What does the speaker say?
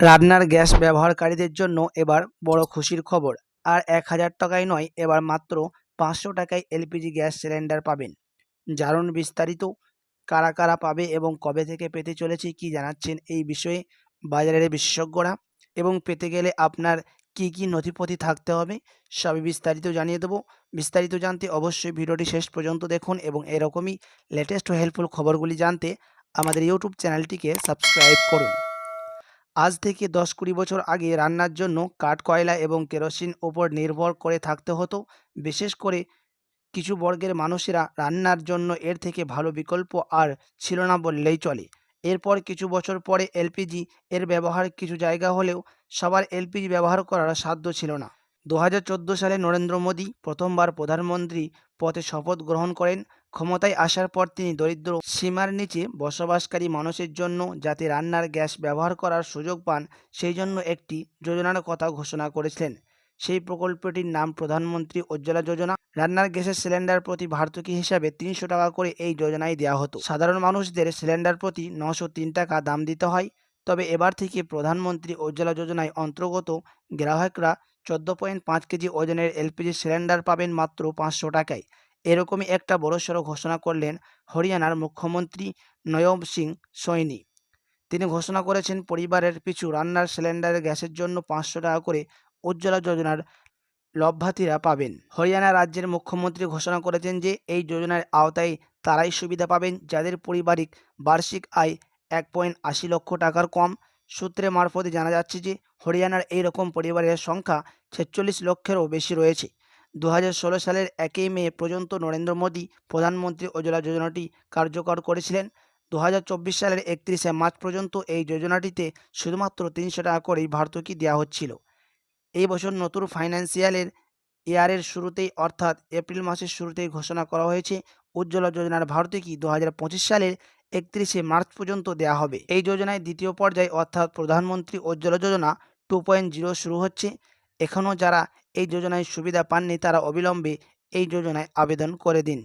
রান্নার গ্যাস ব্যবহারকারীদের জন্য এবার বড় খুশির খবর। আর এক হাজার টাকায় নয়, এবার মাত্র পাঁচশো টাকায় এলপিজি গ্যাস সিলিন্ডার পাবেন। জানুন বিস্তারিত, কারা কারা পাবে এবং কবে থেকে পেতে চলেছে কি জানাচ্ছেন এই বিষয়ে বাজারের বিশেষজ্ঞরা। এবং পেতে গেলে আপনার কি কি নথিপত্র থাকতে হবে, সবই বিস্তারিত জানিয়ে দেবো। বিস্তারিত জানতে অবশ্যই ভিডিওটি শেষ পর্যন্ত দেখুন এবং এরকমই লেটেস্ট ও হেল্পফুল খবরগুলি জানতে আমাদের ইউটিউব চ্যানেলটিকে সাবস্ক্রাইব করুন। আজ থেকে দশ কুড়ি বছর আগে রান্নার জন্য কাঠ, কয়লা এবং কেরোসিন ওপর নির্ভর করে থাকতে হতো। বিশেষ করে কিছু বর্গের মানুষেরা রান্নার জন্য এর থেকে ভালো বিকল্প আর ছিল না বললেই চলে। এরপর কিছু বছর পরে এলপিজি এর ব্যবহার কিছু জায়গা হলেও সবার এলপিজি ব্যবহার করার সাধ্য ছিল না। দু হাজার চোদ্দ সালে নরেন্দ্র মোদী প্রথমবার প্রধানমন্ত্রী পথে শপথ গ্রহণ করেন। ক্ষমতায় আসার পর তিনি দরিদ্র সীমার নিচে বসবাসকারী মানুষের জন্য যাতে রান্নার গ্যাস ব্যবহার করার সুযোগ পান, সেই জন্য একটি যোজনার কথা ঘোষণা করেছিলেন। সেই প্রকল্পটির নাম প্রধানমন্ত্রী উজ্জ্বলা যোজনা। রান্নার গ্যাসের সিলিন্ডার প্রতি ভারতকি হিসাবে তিনশো টাকা করে এই যোজনায় দেওয়া হতো। সাধারণ মানুষদের সিলিন্ডার প্রতি নশো তিন টাকা দাম দিতে হয়। তবে এবার থেকে প্রধানমন্ত্রী উজ্জ্বলা যোজনায় অন্তর্গত গ্রাহকরা চোদ্দ পয়েন্ট পাঁচ কেজি ওজনের এলপিজি সিলিন্ডার পাবেন মাত্র পাঁচশো টাকায়। এরকমই একটা বড়সড় ঘোষণা করলেন হরিয়ানার মুখ্যমন্ত্রী নয়ব সিং সৈনি। তিনি ঘোষণা করেছেন পরিবারের পিছু রান্নার সিলিন্ডারের গ্যাসের জন্য পাঁচশো টাকা করে উজ্জ্বলা যোজনার লভ্যার্থীরা পাবেন। হরিয়ানা রাজ্যের মুখ্যমন্ত্রী ঘোষণা করেছেন যে, এই যোজনার আওতায় তারাই সুবিধা পাবেন যাদের পারিবারিক বার্ষিক আয় এক পয়েন্ট আশি লক্ষ টাকার কম। সূত্রে মারফতে জানা যাচ্ছে যে, হরিয়ানার এই রকম পরিবারের সংখ্যা ছেচল্লিশ লক্ষেরও বেশি রয়েছে। দু সালের একই মে পর্যন্ত নরেন্দ্র মোদী প্রধানমন্ত্রী উজ্জ্বলা যোজনাটি কার্যকর করেছিলেন। দু হাজার চব্বিশ সালের একত্রিশে মার্চ পর্যন্ত এই যোজনাটিতে শুধুমাত্র তিনশো টাকা করেই ভারতকি দেওয়া হচ্ছিল। এই বছর নতুন ফাইন্যান্সিয়ালের ইয়ারের শুরুতেই অর্থাৎ এপ্রিল মাসের শুরুতেই ঘোষণা করা হয়েছে, উজ্জ্বলা যোজনার ভারতকি দু সালের একত্রিশে মার্চ পর্যন্ত দেওয়া হবে। এই যোজনায় দ্বিতীয় পর্যায়ে অর্থাৎ প্রধানমন্ত্রী উজ্জ্বলা যোজনা টু শুরু হচ্ছে। এখনও যারা এই যোজনায় সুবিধা পাননি তারা অবিলম্বে এই যোজনায় আবেদন করে দিন।